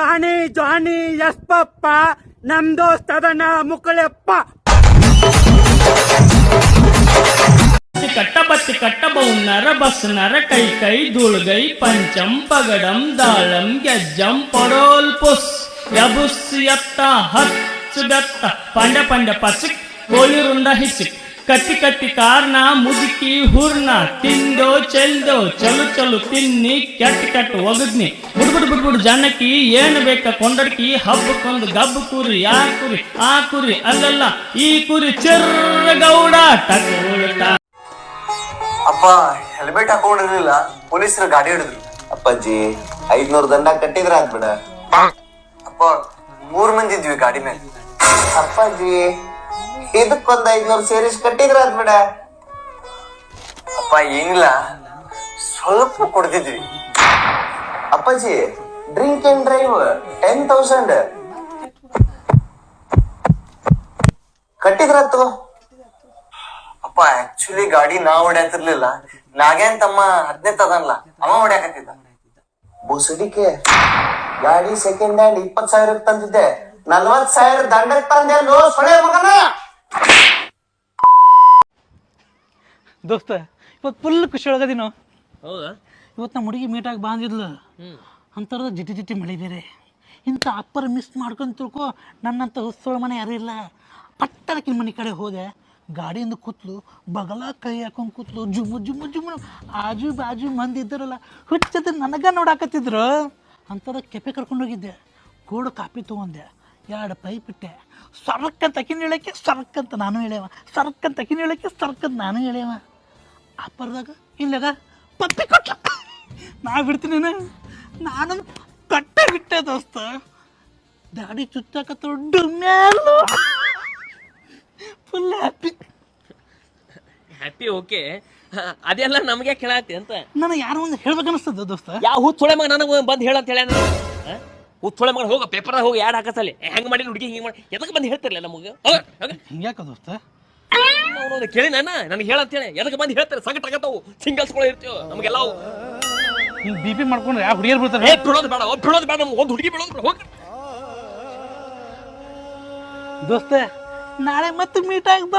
ಜಾನಿ ಜಾನಿ yes papa ನಮ್ ದೋಸ್ತ್ ಅದನ ಮುಕ್ಕಳೆಪ್ಪ కట్టబత్తి కట్టబౌన్నర బస్సునర కై కై దుళగై పంచం పగడం దాళం గెజ్జం పొడోల్ పుస్ యబుస్ ఎత్త హచ్ బెత్త పండ పండ పచ్చిక్ కోలిరుండ ಹಿಚಿಕ್ ಕಟ್ಟಿ ಕಟ್ಟಿ ಕಾರ್ನ ಮುದುಕಿ ಹೂರ್ನ ತಿಂದೋ ಚೆಲ್ದೋ ಚಲು ಚಲು ತಿನ್ನಿ ಕೆಟ್ಟ ಕೆಟ್ಟ ಒಗದ್ನಿ. ಬುಡ್ಬುಡ್ ಬುಡ್ಬುಡ್ ಜಾನಕಿ ಏನು ಬೇಕ ಕೊಂಡಡ್ಕಿ ಹಬ್ಬಕ್ಕೊಂದು ಗಬ್ಬು ಕುರಿ ಯಾ ಕುರಿ ಆ ಕುರಿ ಅಲ್ಲಲ್ಲ ಈ ಕುರಿ ಚರ್ರ ಗೌಡ ಟಕೋಟ ಅಪ್ಪ ಹೆಲ್ಮೆಟ್ ಹಾಕೊಂಡಿರ್ಲಿಲ್ಲ ಪೊಲೀಸರು ಗಾಡಿ ಹಿಡಿದ್ರು. ಅಪ್ಪಾಜಿ ಐದ್ನೂರ್ ದಂಡ ಕಟ್ಟಿದ್ರ ಆಗ್ಬೇಡ. ಅಪ್ಪ ಮೂರ್ ಮಂದಿ ಇದ್ವಿ ಗಾಡಿ ಮೇಲೆ. ಅಪ್ಪಾಜಿ ಇದಕ್ಕೊಂದ್ ಐದ್ನೂರ್ ಸೇರಿಸಿ ಕಟ್ಟಿದ್ರ ಆದ್ಬಿಡ ಅಪ್ಪ ಏನಿಲ್ಲ. ಸ್ವಲ್ಪ ಕೊಡ್ತಿದ್ವಿ. ಅಪ್ಪಾಜಿ drink and drive ten thousand ಕಟ್ಟಿದ್ರ ಅಪ್ಪ ಆಕ್ಚುಲಿ ಗಾಡಿ ನಾ ಹೊಡ್ಯಾತಿರ್ಲಿಲ್ಲ ನಾಗೇನ್ ತಮ್ಮ ಹದಿನೈದು ತದನ್ಲ ಅವ ಹೊಡ್ಯಾಕತ್ತಿದ್ದ. ಬುಸುಡಿಕೆ. ಗಾಡಿ ಸೆಕೆಂಡ್ ಹ್ಯಾಂಡ್ ಇಪ್ಪತ್ ಸಾವಿರ ತಂದಿದ್ದೆ. ನಲ್ವತ್ ಸಾವಿರ ದಂಡಕ್ಕೆ ತಂದೆ. ನೋ ಸೊಳೆ ಮಗನ! ದೋಸ್ತ ಇವತ್ತು ಫುಲ್ ಖುಷಿ ಒಳಗದಿನ ಹೌದಾ? ಇವತ್ತು ನಮ್ಮ ಹುಡುಗಿ ಮೀಟಾಗಿ ಬಾಂದಿದ್ಲು ಅಂಥರದ ಜಿಟಿ ಜಿಟಿ ಮಳೆ ಬೇರೆ. ಇಂಥ ಅಪ್ಪರ ಮಿಸ್ ಮಾಡ್ಕೊಂಡು ತಿಳ್ಕೊ ನನ್ನಂಥ ಹುಸ್ಸೋಳ ಮನೆ ಯಾರೂ ಇಲ್ಲ. ಪಟ್ಟಣಕ್ಕಿನ ಮನೆ ಕಡೆ ಹೋದೆ ಗಾಡಿಯಿಂದ ಕೂತ್ಲು ಬಗಲ ಕೈ ಹಾಕೊಂಡು ಕೂತ್ಲು ಜುಮ್ಮು ಜುಮ್ಮು ಜುಮ್ಮು ಆಜು ಬಾಜು ಮಂದಿ ಇದ್ದಾರಲ್ಲ ಹುಚ್ಚದ ನನಗ ನೋಡಾಕತ್ತಿದ್ರು. ಅಂಥದ ಕೆಪೆ ಕರ್ಕೊಂಡು ಹೋಗಿದ್ದೆ ಗೋಡು ಕಾಪಿ ತೊಗೊಂಡೆ ಎರಡು ಪೈಪ್ ಇಟ್ಟೆ. ಸರಕ್ಕಂತ ಅಕಿನ ಹೇಳಕ್ಕೆ ಸರಕ್ಕಂತ ನಾನು ಹೇಳ್ಯವ ಸರಕ್ಕಂತ ಅಕಿನ ಹೇಳಕ್ಕೆ ಸರಕ್ಕಂತ ನಾನು ಹೇಳ್ಯವ ಅಪ್ಪರ್ದಾಗ ಇಲ್ಲದ ಪಪ್ಪಿ ಕೊಟ್ಟ ನಾ ಬಿಡ್ತೀನಿ ನಾನು ಕಟ್ಟೆ ಬಿಟ್ಟೆ ದೋಸ್ತ. ದಾಡಿ ಚುಚ್ಚಾಕ ದೊಡ್ಡ ಮೇಲು ಫುಲ್ ಹ್ಯಾಪಿ ಹ್ಯಾಪಿ ಓಕೆ ಅದೆಲ್ಲ ನಮಗೆ ಕೇಳಾತಿ ಅಂತ. ನನಗೆ ಯಾರೋ ಒಂದು ಹೇಳ್ಬೇಕನ್ನಿಸ್ತದ ದೋಸ್ತ? ಯಾವ ಹುಚ್ಚೊಳೆ ಮಗ ನನಗೆ ಬಂದು ಹೇಳಂತ ಹೇಳ ಹುಚ್ಚೊಳೆ ಮಗ ಹೋಗ ಪೇಪರ್ ಹೋಗಿ ಯಾಡ್ ಹಾಕಸಲ್ಲಿ. ಹೆಂಗ್ ಮಾಡಿ ಹುಡುಗಿ ಹಿಂಗೆ ಮಾಡಿ ಎದಕ್ಕೆ ಬಂದು ಹೇಳ್ತಿರಲಿಲ್ಲ ನಮಗೆ? ಹಿಂಗ್ಯಾಕ ದೋಸ್ತ? ಕೇಳಿ ನಾನು ನನಗೆ ಹೇಳಂತೇಳಿ ಎದಕ್ಕೆ ಬಂದು ಹೇಳ್ತಾರೆ? ಸಂಕಟ ಆಗತ್ತವು. ಸಿಂಗಲ್ಸ್ಗಳು ಇರ್ತೀವಿ ನಮಗೆಲ್ಲ ಬಿ ಪಿ ಮಾಡ್ಕೊಂಡ್ರೆ ಯಾವ ಹುಡುಗಿಯರು ಬಿಡ್ತಾರೆ? ಏ ಬಿಡೋದು ಬೇಡ ಒಬ್ಬ ಬಿಡೋದು ಬೇಡ ನಮ್ಗೆ. ಒಂದು ಹುಡುಗಿ ಬಿಡೋದು ಅಂತ ಹೋಗಿ. ದೋಸ್ತ ನಾಳೆ ಮತ್ತೆ ಮೀಟ್ ಆಗ್ದ